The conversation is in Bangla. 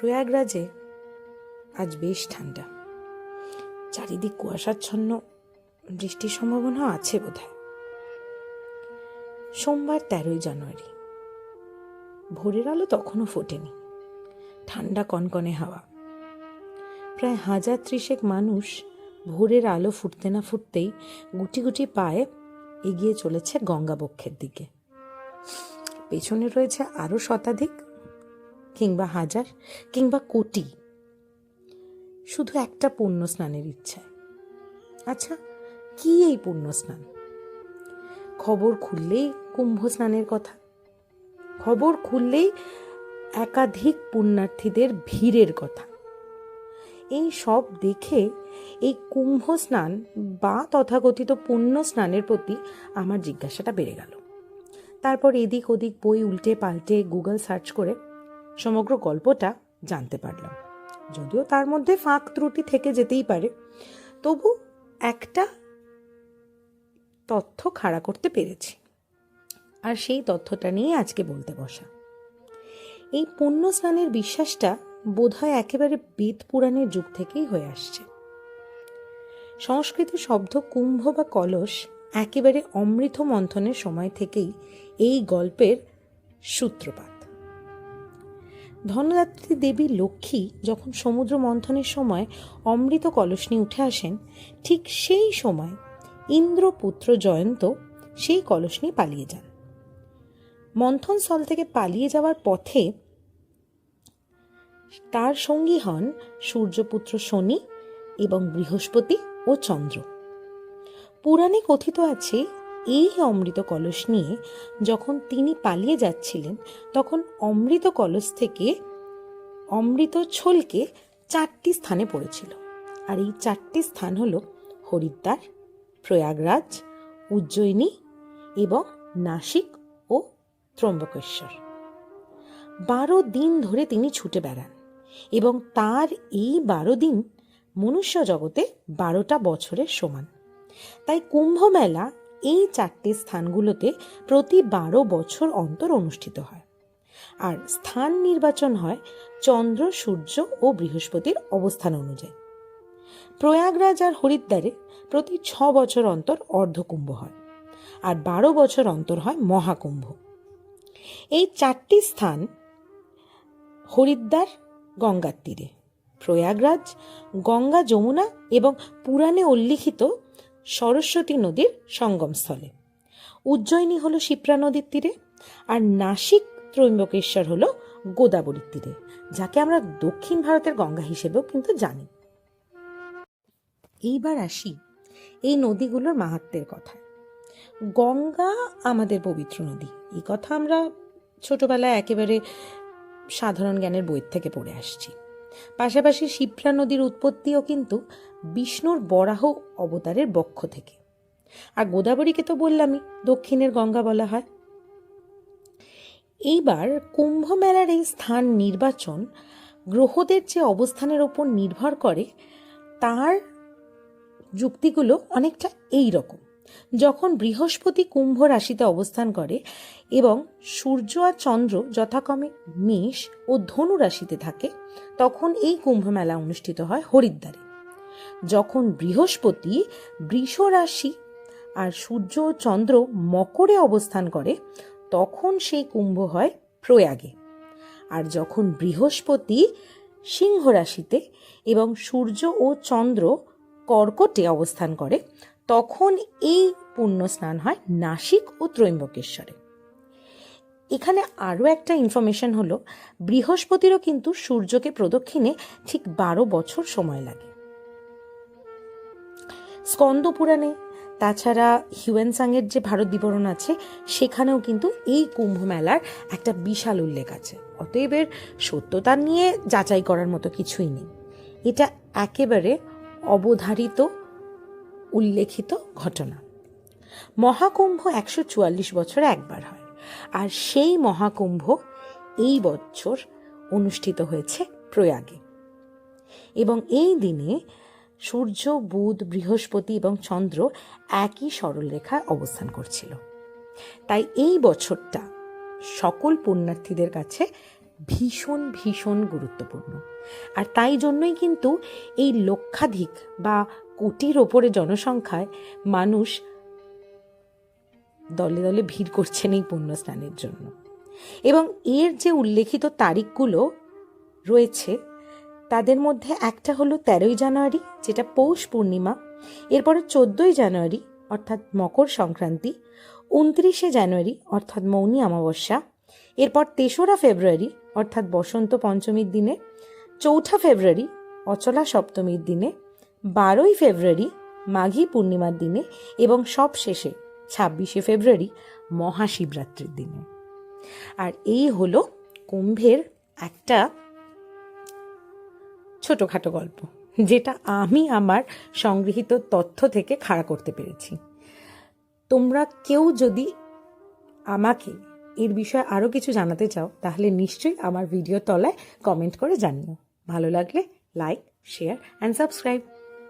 প্রয়াগরাজে আজ বেশ ঠান্ডা। চারিদিক কুয়াশাচ্ছন্ন, বৃষ্টির সম্ভাবনা আছে বোধহয়। সোমবার তেরোই জানুয়ারি। ভোরের আলো তখনও ফোটেনি। ঠান্ডা কনকনে হাওয়া। প্রায় হাজার ত্রিশেক মানুষ ভোরের আলো ফুটতে না ফুটতেই গুটি গুটি পায়ে এগিয়ে চলেছে গঙ্গাবক্ষের দিকে। পেছনে রয়েছে আরও শতাধিক কিংবা হাজার কিংবা কোটি। শুধু একটা পুণ্য স্নানের ইচ্ছা। আচ্ছা কি এই পুণ্য স্নান খবর খুললেই কুম্ভ স্নানের কথা। খবর খুললেই একাধিক পুণ্যার্থীদের ভিড়ের কথা। এই সব দেখে এই কুম্ভ স্নান বা তথাকথিত পুণ্য স্নানের প্রতি আমার জিজ্ঞাসাটা বেড়ে গেল। তারপর এদিক ওদিক বই উল্টে পাল্টে গুগল সার্চ করে সমগ্র গল্পটা জানতে পারলাম। যদিও তার মধ্যে ফাঁক ত্রুটি থেকে যেতেই পারে, তবু একটা তথ্য খাড়া করতে পেরেছি। আর সেই তথ্যটা নিয়ে আজকে বলতে বসা। এই পুণ্য স্নানের বিশ্বাসটা বোধহয় একেবারে বেদ পুরাণের যুগ থেকেই হয়ে আসছে। সংস্কৃত শব্দ কুম্ভ বা কলস একেবারে অমৃত মন্থনের সময় থেকেই এই গল্পের সূত্রপাত। ধনদাত্রী দেবী লক্ষ্মী যখন সমুদ্র মন্থনের সময় অমৃত কলস নিয়ে উঠে আসেন, ঠিক সেই সময় ইন্দ্রপুত্র জয়ন্ত সেই কলস নিয়ে পালিয়ে যান। মন্থন স্থল থেকে পালিয়ে যাওয়ার পথে তার সঙ্গী হন সূর্যপুত্র শনি এবং বৃহস্পতি ও চন্দ্র। পুরাণে কথিত আছে এই অমৃত কলস নিয়ে যখন তিনি পালিয়ে যাচ্ছিলেন, তখন অমৃত কলস থেকে অমৃত ছলকে চারটি স্থানে পড়েছিল। আর এই চারটি স্থান হল হরিদ্বার, প্রয়াগরাজ, উজ্জয়িনী এবং নাসিক ও ত্রম্বকেশ্বর। বারো দিন ধরে তিনি ছুটে বেড়ান এবং তার এই বারো দিন মনুষ্য জগতে বারোটা বছরের সমান। তাই কুম্ভ মেলা এই চারটি স্থানগুলোতে প্রতি বারো বছর অন্তর অনুষ্ঠিত হয়। আর স্থান নির্বাচন হয় চন্দ্র, সূর্য ও বৃহস্পতির অবস্থান অনুযায়ী। প্রয়াগরাজ আর হরিদ্বারে প্রতি ছ বছর অন্তর অর্ধকুম্ভ হয় আর বারো বছর অন্তর হয় মহাকুম্ভ। এই চারটি স্থান হরিদ্বার, গঙ্গার তীরে। প্রয়াগরাজ, গঙ্গা যমুনা এবং পুরাণে উল্লিখিত সরস্বতী নদীর সঙ্গমস্থলে। উজ্জয়িনী হল শিপ্রা নদীর তীরে আর নাসিক ত্রৈম্বকেশ্বর হল গোদাবরীর তীরে, যাকে আমরা দক্ষিণ ভারতের গঙ্গা হিসেবেও কিন্তু জানি। এইবার আসি এই নদীগুলোর মাহাত্মের কথা গঙ্গা আমাদের পবিত্র নদী। এই কথা আমরা ছোটবেলায় একেবারে সাধারণ জ্ঞানের বই থেকে পড়ে আসছি। পাশাপাশি শিপ্রা নদীর উৎপত্তিও কিন্তু বিষ্ণুর বরাহ অবতারের বক্ষ থেকে। আর গোদাবরীকে তো বললামই, দক্ষিণের গঙ্গা বলা হয়। এইবার কুম্ভ মেলার এই স্থান নির্বাচন গ্রহদের যে অবস্থানের ওপর নির্ভর করে, তার যুক্তিগুলো অনেকটা এই রকম যখন বৃহস্পতি কুম্ভ রাশিতে অবস্থান করে এবং সূর্য আর চন্দ্র যথাক্রমে মেষ ও ধনু রাশিতে থাকে তখন এই কুম্ভ মেলা অনুষ্ঠিত হয় হরিদ্বারে। যখন বৃহস্পতি, বৃষ রাশি আর সূর্য ও চন্দ্র মকরে অবস্থান করে, তখন সেই কুম্ভ হয় প্রয়াগে। আর যখন বৃহস্পতি সিংহ রাশিতে এবং সূর্য ও চন্দ্র কর্কটে অবস্থান করে, তখন এই পুণ্য স্নান হয় নাসিক ও ত্রৈম্বকেশ্বরে। এখানে আরও একটা ইনফরমেশন হলো, বৃহস্পতিরও কিন্তু সূর্যকে প্রদক্ষিণে ঠিক বারো বছর সময় লাগে। স্কন্দ পুরাণে, তাছাড়া হিউয়েনসাংয়ের যে ভারত বিবরণ আছে, সেখানেও কিন্তু এই কুম্ভ মেলার একটা বিশাল উল্লেখ আছে। অতএব এর সত্যতা নিয়ে যাচাই করার মতো কিছুই নেই। এটা একেবারে অবধারিত, উল্লেখিত ঘটনা। মহাকুম্ভ একশো চুয়াল্লিশ বছরে একবার হয়। আর সেই মহাকুম্ভ এই বছর অনুষ্ঠিত হয়েছে প্রয়াগে। এবং এই দিনে সূর্য, বুধ, বৃহস্পতি এবং চন্দ্র একই সরলরেখায় অবস্থান করছিল। তাই এই বছরটা সকল পুণ্যার্থীদের কাছে ভীষণ ভীষণ গুরুত্বপূর্ণ। আর তাই জন্যই কিন্তু এই লক্ষাধিক বা কোটির ওপরে জনসংখ্যায় মানুষ দলে দলে ভিড় করছেন এই পুণ্যস্নানের জন্য। এবং এর যে উল্লেখিত তারিখগুলো রয়েছে, তাদের মধ্যে একটা হলো তেরোই জানুয়ারি, যেটা পৌষ পূর্ণিমা, এরপরে চোদ্দোই জানুয়ারি, অর্থাৎ মকর সংক্রান্তি, উনত্রিশে জানুয়ারি, অর্থাৎ মৌনী অমাবস্যা, এরপর তেসরা ফেব্রুয়ারি, অর্থাৎ বসন্ত পঞ্চমীর দিনে, চৌঠা ফেব্রুয়ারি, অচলা সপ্তমীর দিনে, বারোই ফেব্রুয়ারি, মাঘী পূর্ণিমার দিনে এবং সব শেষে ছাব্বিশে ফেব্রুয়ারি মহাশিবরাত্রির দিনে। আর এই হলো কুম্ভের একটা ছোটোখাটো গল্প, যেটা আমি আমার সংগৃহীত তথ্য থেকে খাড়া করতে পেরেছি। তোমরা কেউ যদি আমাকে এর বিষয়ে আরও কিছু জানাতে চাও, তাহলে নিশ্চয়ই আমার ভিডিও তলায় কমেন্ট করে জানিও। ভালো লাগলে লাইক, শেয়ার অ্যান্ড সাবস্ক্রাইব